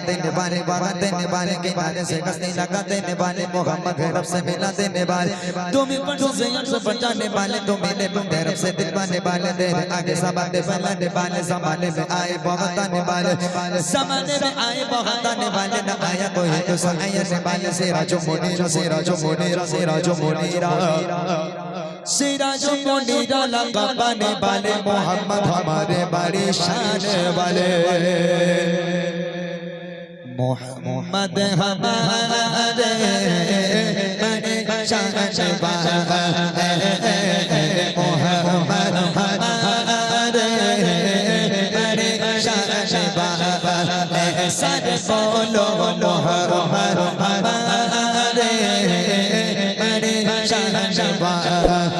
देने वाले बात देने वाले किनारे से कस्ती लगा देने वाले मोहम्मद है रब से मिला देने वाले तुम बच्चों से हमसे बचाने वाले तुम मेरे बंदे रब से दिलवाने वाले। तेरे आगे समाने फैलाने वाले जमाने में आए बहुत आने वाले। जमाने में आए बहुत आने वाले, न आया कोई तो सहायने वाले। सेरा जो मुनीरा, सेरा जो मुनीरा, सेरा जो मुनीरा। सेरा जो मुनीरा, लगा पाने वाले मोहम्मद हमारे बड़ी शान वाले। মোহাম্মদ হমারে মানে শাহবা মোহাম্মদ হমারে মানে শাহবা সদ বলো মোহাম্মদ হমারে মানে শাহবা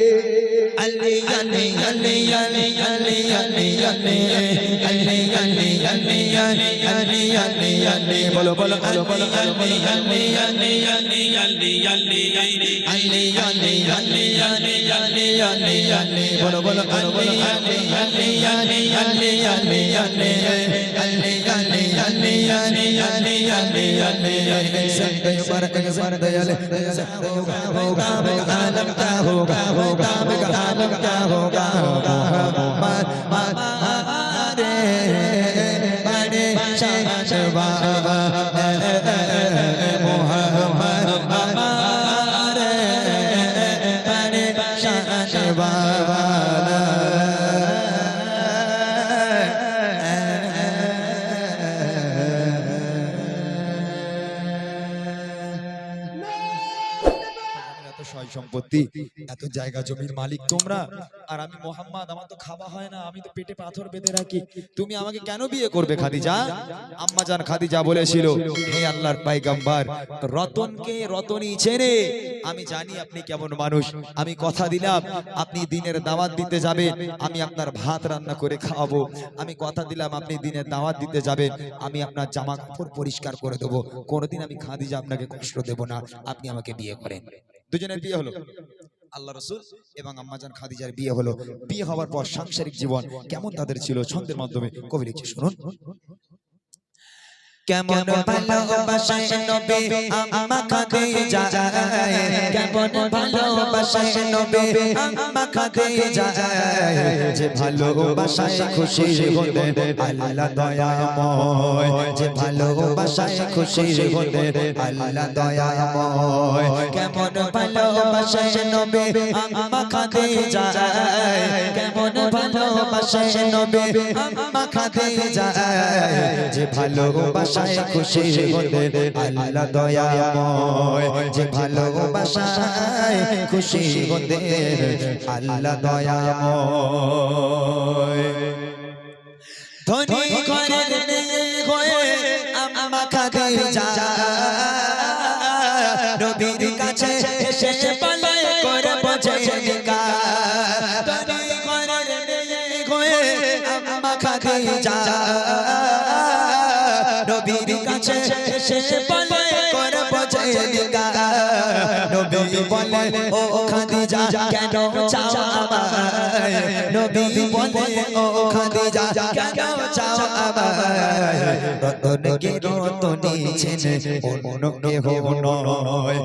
Ali Ali Ali Ali Ali Ali Ali Ali Ali Ali Ali bolo bolo bolo bolo Ali Ali Ali Ali Ali Ali Ali Ali Ali Ali Ali Ali Ali bolo bolo bolo bolo Ali Ali Ali Ali Ali Ali Ali Ali Ali Ali अले अले अले संदे पर संदे अले होगा होगा आलम क्या होगा होगा आलम क्या होगा होगा मार मार रे बड़े शवा मोहम्मद रे बड़े शवा সম্পত্তি। এত জায়গা জমির মালিক তোমরা। আর আমি মোহাম্মদ, আমার তো খাওয়া হয় না, আমি তো পেটে পাথর বেঁধে রাখি। তুমি আমাকে কেন বিয়ে করবে, খাদিজা? আম্মা খাদিজা বলেছিল, হে আল্লাহর পাইগাম্বার, রতনকে রতনই চেনে। আমি জানি আপনি কেমন মানুষ। আমি কথা দিলাম, আপনি দিনের দাওয়াত দিতে যাবেন, আমি আপনার ভাত রান্না করে খাওয়াবো। আমি কথা দিলাম, আপনি দিনের দাওয়াত দিতে যাবেন, আমি আপনার জামা কাপড় পরিষ্কার করে দেবো। কোনোদিন আমি খাদিজা আপনাকে কষ্ট দেব না, আপনি আমাকে বিয়ে করেন। দুজনের বিয়ে হলো। আল্লাহ রসুল এবং আম্মাজান খাদিজার বিয়ে হলো। বিয়ে হওয়ার পর সাংসারিক জীবন কেমন তাদের ছিল ছন্দের মাধ্যমে কবি লিখছে শুনুন। কেমন ভালোবাসায় নবী আম্মা খাদিজা? কেমন ভালোবাসায় নবে, আম্মা খাদিজা। যে ভালোবাসায় খুশি হতে আল্লাহ দয়াময়। যে ভালোবাসায় খুশি হতে আল্লাহ দয়াময়। কেমন ভালোবাসায় নবে, আম্মা খাদিজা। কেমন ভালোবাসায় নবে, আম্মা খাদিজা। যে ভালোবাসায় খুশি হতে আল্লাহ দয়াময়। যে ভালোবাসায় যায় খুশি হতে আল্লাহ দয়াময়। ধনী করে হয়ে আমা খাগে যা নবীর কাছে এসে পালয় করে বজে গা ধনী করে হয়ে আমা খাগে যা নবীর কাছে এসে পালয় করে বজে গা ও খাদিজা কেন চাও আমায়? নবী বলে ও খাদিজা কেন চাও আমায়? রতন কে রতনী ছেনে অন্য কেহ নয়।